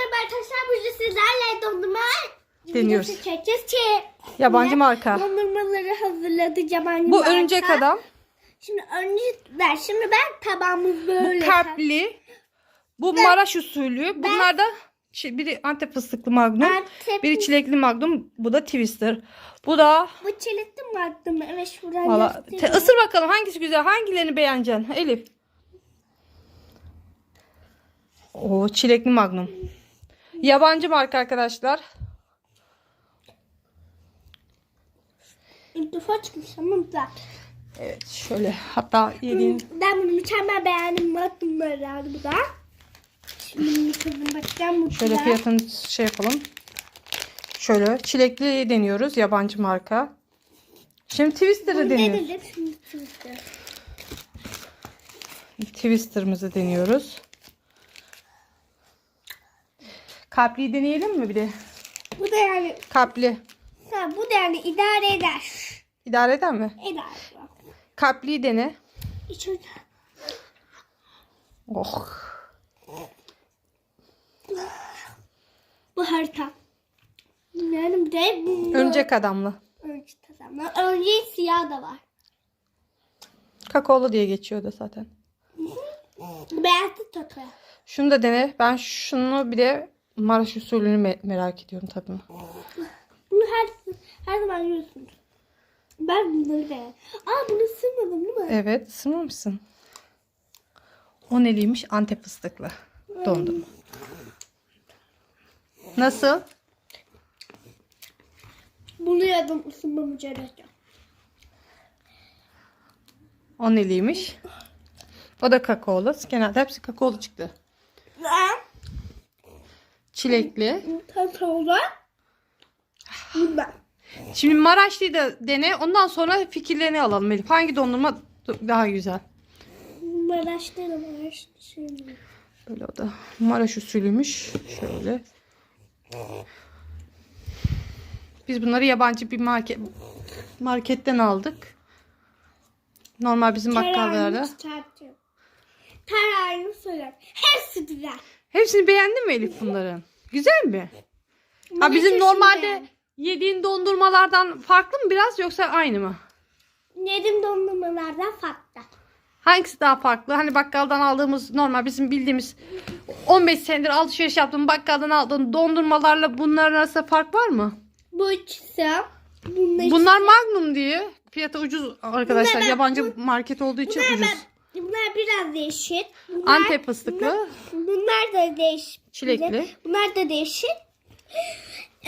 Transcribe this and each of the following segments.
merhaba arkadaşlar. Bugün sizlerle dondurma Deniyoruz. videosu çekeceğiz. Ki Yabancı marka. Dondurmaları hazırladı yabancı Bu marka. örümcek adam. Şimdi önceden şimdi ben tabağımı böyle. Bu kalpli. Bu Maraş usulü. Bunlar da biri Antep fıstıklı magnum. Antep- Biri çilekli magnum. Bu da twister. Bu da Bu çelikli mi attım? Evet şuradan valla te- göstereyim. ısır bakalım hangisi güzel. Hangilerini beğeneceksin Elif? O çilekli magnum. Yabancı marka arkadaşlar. Defa çıkmış ama. Evet şöyle hatta yediğin Ben bunu mükemmel beğendim. Baktım böyle bu da. Şimdi tadına bakacağım. Bu Şöyle fiyatını şey yapalım. Şöyle çilekli deniyoruz yabancı marka. Şimdi Twister'ı deniyoruz. denedim. Şimdi çıktı. Twister'ımızı deniyoruz. Kalpliyi deneyelim mi bir de? Bu da yani Kalpli. ha, bu da yani idare eder. İdare eder mi? Eder. Kalpliyi dene. İçeride. Oh. Bu harita. Yani bir de bu. Örümcek adamlı. Örümcek adamlar. Örümceğin siyah da var. Kakaolu diye geçiyordu zaten. Beyazlı takı. Şunu da dene. Ben şunu bir de Maraş usulünü me- merak ediyorum tabii. Bunu her her zaman yiyorsunuz. Ben bunları beğendim. Aa bunu ısırmadım değil mi? Evet, ısırmamışsın. O neliymiş? Antep fıstıklı. Dondurma. Nasıl? Bunu yedim ısırma mücadele. O neliymiş? O da kakaolu. Genelde hepsi kakaolu çıktı. Çilekli. Tatlı Bundan. Şimdi Maraşlı'yı da dene. Ondan sonra fikirlerini alalım Elif. Hangi dondurma daha güzel? Maraş'ta da şey mi? Böyle o da Maraş usulüymüş. Şöyle. Biz bunları yabancı bir market marketten aldık. Normal bizim bakkallarda. Kararını söyler. Hepsi güzel. Hepsini beğendin mi Elif bunların? Güzel mi? Ha bizim normalde yediğin dondurmalardan farklı mı biraz yoksa aynı mı? Yedim dondurmalardan farklı. Hangisi daha farklı? Hani bakkaldan aldığımız normal bizim bildiğimiz 15 senedir alışveriş yaptığım bakkaldan aldığım dondurmalarla bunların arasında fark var mı? Bu ikisi. Bunlar, Bunlar Magnum diye. Fiyatı ucuz arkadaşlar. Bunlar Yabancı market olduğu için bunlar, ucuz. bunlar biraz değişik. Bunlar, Antep fıstıklı. Bunlar da değişik. Çilekli. Bunlar da değişik.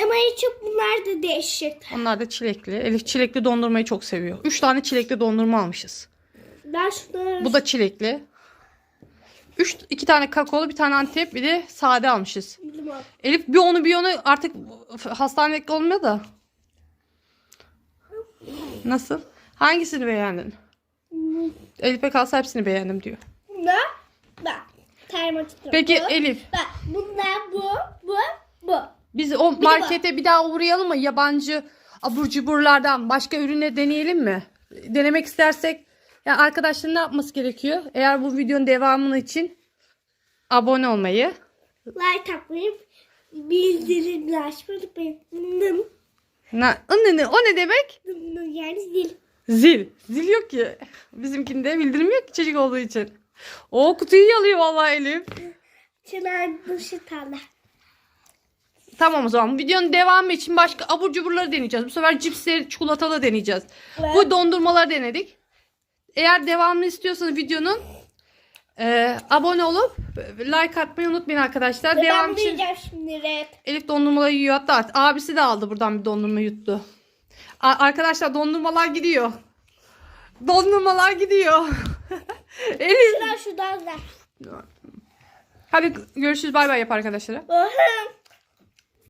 Ama en çok bunlar da değişik. Onlar da çilekli. Elif çilekli dondurmayı çok seviyor. 3 tane çilekli dondurma almışız. Ben şunları... Bu da çilekli. 3 2 tane kakaolu, bir tane Antep, bir de sade almışız. Elif bir onu bir onu artık hastanelik olmuyor da. Nasıl? Hangisini beğendin? Elif'e kalsa hepsini beğendim diyor. Termometre. Peki bu. Elif Bak bunlar bu, bu, bu. biz o markete bir daha uğrayalım mı? Yabancı abur cuburlardan başka ürüne deneyelim mi? Denemek istersek ya arkadaşların ne yapması gerekiyor? Eğer bu videonun devamını için abone olmayı, Like atmayı, bildirimleri açmayı unutmayın. Na, o ne, o ne demek? Yani zil. Zil. Zil yok ki. Bizimkinde bildirim yok ki çocuk olduğu için. O kutuyu yalıyor vallahi Elif. Çınar dışı. Tamam o zaman videonun devamı için başka abur cuburları deneyeceğiz. Bu sefer cipsleri çikolatalı deneyeceğiz. Evet. Bu dondurmaları denedik. Eğer devamını istiyorsanız videonun e, abone olup like atmayı unutmayın arkadaşlar. Ve Devam ben için şimdi rap. Elif dondurmaları yiyor. Hatta abisi de aldı buradan bir dondurma yuttu. A- arkadaşlar dondurmalar gidiyor. Dondurmalar gidiyor. Elif. Çınar şu dalga. Hadi görüşürüz bay bay yap arkadaşlara.